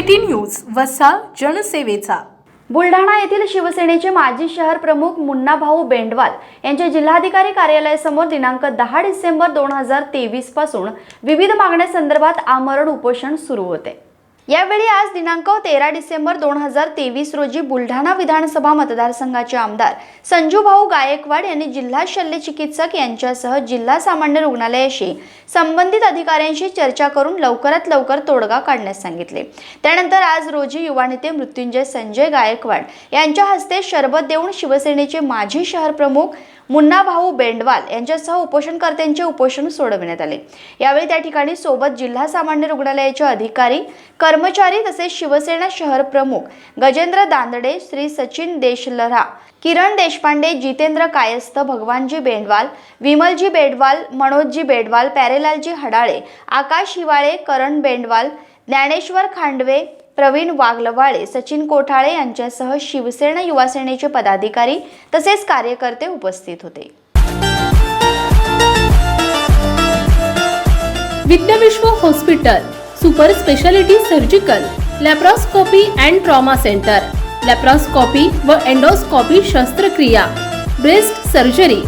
City news वसा जनसेवेचा. बुलढाणा येथील शिवसेनेचे माजी शहर प्रमुख मुन्नाभाऊ बेंडवाल यांच्या जिल्हाधिकारी कार्यालयासमोर दिनांक दहा डिसेंबर दोन हजार तेवीसपासून विविध मागण्यांसंदर्भात आमरण उपोषण सुरू होते. यावेळी आज दिनांक तेरा डिसेंबर दोन हजार तेवीस रोजी बुलढाणा विधानसभा मतदारसंघाचे आमदार संजूभाऊ गायकवाड यांनी जिल्हा शल्य चिकित्सक यांच्यासह जिल्हा सामान्य रुग्णालयाशी संबंधित अधिकाऱ्यांशी चर्चा करून लवकरात लवकर तोडगा काढण्यास सांगितले. त्यानंतर आज रोजी युवा नेते मृत्युंजय संजय गायकवाड यांच्या हस्ते शरबत देऊन शिवसेनेचे माजी शहर प्रमुख मुन्ना भाऊ बेंडवाल यांच्यासह उपोषणकर्त्यांचे उपोषण सोडविण्यात आले. यावेळी त्या ठिकाणी सोबत जिल्हा सामान्य रुग्णालयाचे अधिकारी कर्मचारी तसेच शिवसेना शहर प्रमुख गजेंद्र दांदडे श्री सचिन देशलरा किरण देशपांडे जितेंद्र कायस्थ भगवानजी बेंडवाल विमलजी बेडवाल मनोजजी बेडवाल प्यारेलालजी हडाळे आकाश हिवाळे करण बेंडवाल ज्ञानेश्वर खांडवे प्रवीण वागलवाळे सचिन कोठाळे यांच्यासह शिवसेना युवासेनेचे पदाधिकारी तसेच कार्यकर्ते उपस्थित होते. Vidyavishwa hospital super speciality surgical laparoscopy and trauma centre laparoscopy व एंडोस्कॉपी शस्त्रक्रिया ब्रेस्ट सर्जरी